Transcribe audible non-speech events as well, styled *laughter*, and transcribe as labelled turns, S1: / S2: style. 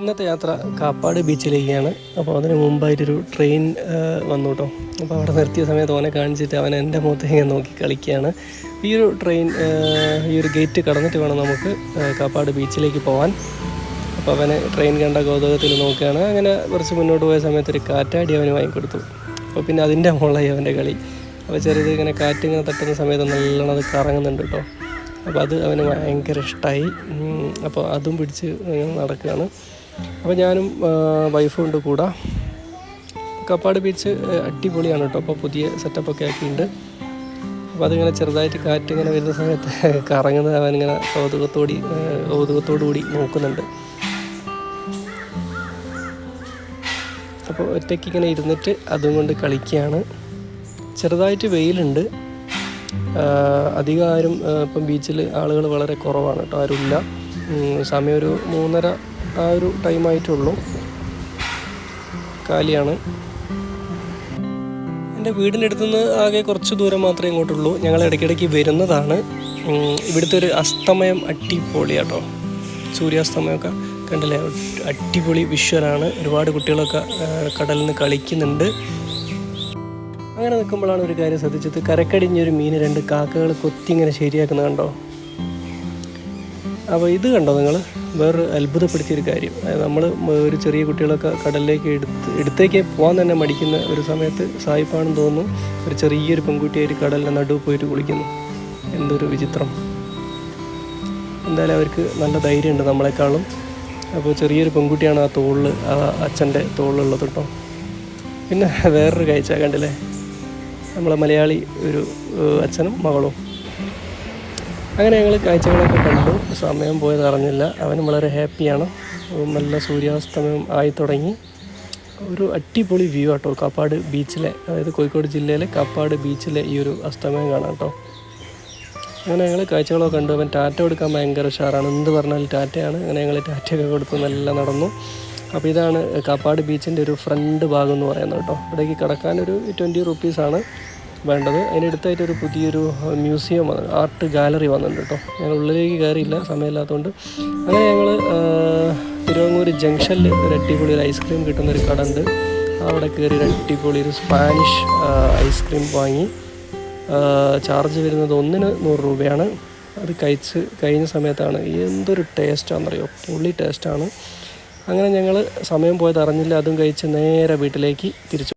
S1: ഇന്നത്തെ യാത്ര കാപ്പാട് ബീച്ചിലേക്കാണ്. അപ്പോൾ അതിന് മുമ്പായിട്ടൊരു ട്രെയിൻ വന്നു കേട്ടോ അപ്പോൾ അവിടെ നിർത്തിയ സമയത്ത് ഓനെ കാണിച്ചിട്ട് അവൻ എന്റെ മുഖത്തേക്ക് നോക്കി കളിക്കുകയാണ്. ഈ ഒരു ട്രെയിൻ ഈ ഒരു ഗേറ്റ് കടന്നിട്ട് വേണം നമുക്ക് കാപ്പാട് ബീച്ചിലേക്ക് പോകാൻ അപ്പോൾ അവന് ട്രെയിൻ കണ്ട ഗോതകത്തിൽ നോക്കുകയാണ്. അങ്ങനെ കുറച്ച് മുന്നോട്ട് പോയ സമയത്ത് ഒരു കാറ്റാടി അവന് വാങ്ങിക്കൊടുത്തു. അപ്പോൾ പിന്നെ അതിന്റെ മുകളായി അവന്റെ കളി. അപ്പോൾ ചെറുത് ഇങ്ങനെ കാറ്റ് ഇങ്ങനെ തട്ടുന്ന സമയത്ത് നല്ലോണം അത് കറങ്ങുന്നുണ്ട് കേട്ടോ. അപ്പോൾ അത് അവന് ഭയങ്കര ഇഷ്ടമായി അപ്പോൾ അതും പിടിച്ച് നടക്കുകയാണ്. അപ്പോൾ ഞാനും വൈഫും ഉണ്ട് കൂടെ. കപ്പാട് ബീച്ച് അടിപൊളിയാണ് കേട്ടോ. അപ്പോൾ പുതിയ സെറ്റപ്പൊക്കെ ആക്കിയിട്ടുണ്ട്. അപ്പോൾ അതിങ്ങനെ ചെറുതായിട്ട് കാറ്റ് ഇങ്ങനെ വരുന്ന സമയത്ത് *laughs* കറങ്ങുന്നത് അവനിങ്ങനെ കൗതുകത്തോടി കൗതുകത്തോടുകൂടി കൗതുകത്തോടു കൂടി നോക്കുന്നുണ്ട്. അപ്പോൾ ഒറ്റയ്ക്ക് ഇങ്ങനെ ഇരുന്നിട്ട് അതും കൊണ്ട് കളിക്കുകയാണ്. ചെറുതായിട്ട് വെയിലുണ്ട്. അധികം ആരും ഇപ്പം ബീച്ചിൽ ആളുകൾ വളരെ കുറവാണ് കേട്ടോ ആരുമില്ല. സമയം ഒരു മൂന്നര ആ ഒരു ടൈമായിട്ടുള്ളൂ കാലിയാണ്. എന്റെ വീടിന്റെ അടുത്തുനിന്ന് ആകെ കുറച്ച് ദൂരം മാത്രമേ ഇങ്ങോട്ടുള്ളൂ. ഞങ്ങൾ ഇടയ്ക്കിടയ്ക്ക് വരുന്നതാണ്. ഇവിടുത്തെ ഒരു അസ്തമയം അടിപൊളിയാട്ടോ സൂര്യാസ്തമയമൊക്കെ കണ്ടില്ലേ? അടിപൊളി വിഷ്വലാണ്. ഒരുപാട് കുട്ടികളൊക്കെ കടലിൽ നിന്ന് കളിക്കുന്നുണ്ട്. അങ്ങനെ നിൽക്കുമ്പോഴാണ് ഒരു കാര്യം ശ്രദ്ധിച്ചത്. കരക്കടിഞ്ഞൊരു മീൻ രണ്ട് കാക്കകൾ കൊത്തി ഇങ്ങനെ ശരിയാക്കുന്നത് കണ്ടോ? അപ്പോൾ ഇത് കണ്ടോ നിങ്ങൾ വേറൊരു അത്ഭുതപ്പെടുത്തിയൊരു കാര്യം. നമ്മൾ ഒരു ചെറിയ കുട്ടികളൊക്കെ കടലിലേക്ക് എടുത്ത് എടുത്തേക്ക് പോകാൻ തന്നെ മടിക്കുന്ന ഒരു സമയത്ത് സായിപ്പാണെന്ന് തോന്നുന്നു. ഒരു ചെറിയൊരു പെൺകുട്ടിയായിട്ട് കടലിന്റെ നടുവ് പോയിട്ട് കുളിക്കുന്നു. എന്തൊരു വിചിത്രം. എന്തായാലും അവർക്ക് നല്ല ധൈര്യമുണ്ട് നമ്മളെക്കാളും. അപ്പോൾ ചെറിയൊരു പെൺകുട്ടിയാണ് ആ തോളിൽ ആ അച്ഛന്റെ തോളിലുള്ളത് കേട്ടോ. പിന്നെ വേറൊരു കാഴ്ച കണ്ടില്ലേ? നമ്മളെ മലയാളി ഒരു അച്ഛനും മകളും. അങ്ങനെ ഞങ്ങൾ കാഴ്ചകളൊക്കെ കണ്ടു. സമയം പോയത് അറിഞ്ഞില്ല. അവനും വളരെ ഹാപ്പിയാണ്. നല്ല സൂര്യാസ്തമയം ആയി തുടങ്ങി. ഒരു അടിപൊളി വ്യൂ ആട്ടോ. കാപ്പാട് ബീച്ചിലെ അതായത് കോഴിക്കോട് ജില്ലയിലെ കാപ്പാട് ബീച്ചിലെ ഈ ഒരു അസ്തമയം കാണാം കേട്ടോ. അങ്ങനെ ഞങ്ങൾ കാഴ്ചകളൊക്കെ കണ്ടു. അവൻ ടാറ്റ കൊടുക്കാൻ ഭയങ്കര ഉഷാറാണ്. എന്ത് പറഞ്ഞാലും ടാറ്റയാണ്. അങ്ങനെ ഞങ്ങൾ ടാറ്റയൊക്കെ കൊടുത്ത് നല്ല നടന്നു. അപ്പോൾ ഇതാണ് കാപ്പാട് ബീച്ചിന്റെ ഒരു ഫ്രണ്ട് ഭാഗം എന്ന് പറയുന്നത് കേട്ടോ. ഇവിടേക്ക് കിടക്കാനൊരു ട്വന്റി റുപ്പീസാണ് വേണ്ടത്. അതിനടുത്തായിട്ട് ഒരു പുതിയൊരു മ്യൂസിയം വന്നു ആർട്ട് ഗാലറി വന്നിട്ടുണ്ട് കേട്ടോ. ഞങ്ങൾ ഉള്ളിലേക്ക് കയറിയില്ല സമയമില്ലാത്തതുകൊണ്ട് അങ്ങനെ ഞങ്ങൾ തിരുവങ്ങൂർ ജംഗ്ഷനിൽ ഒരു അടിപൊളി ഒരു ഐസ്ക്രീം കിട്ടുന്ന ഒരു കട ഉണ്ട് അവിടെ കയറി ഒരു അടിപൊളി ഒരു സ്പാനിഷ് ഐസ്ക്രീം വാങ്ങി. ചാർജ് വരുന്നത് ഒന്നിന് നൂറ് രൂപയാണ്. അത് കഴിച്ച് കഴിഞ്ഞ സമയത്താണ്. എന്തൊരു ടേസ്റ്റാണെന്നറിയോ പുള്ളി ടേസ്റ്റാണ്. അങ്ങനെ ഞങ്ങൾ സമയം പോയത് അറിഞ്ഞില്ല. അതും കഴിച്ച് നേരെ വീട്ടിലേക്ക് തിരിച്ചു.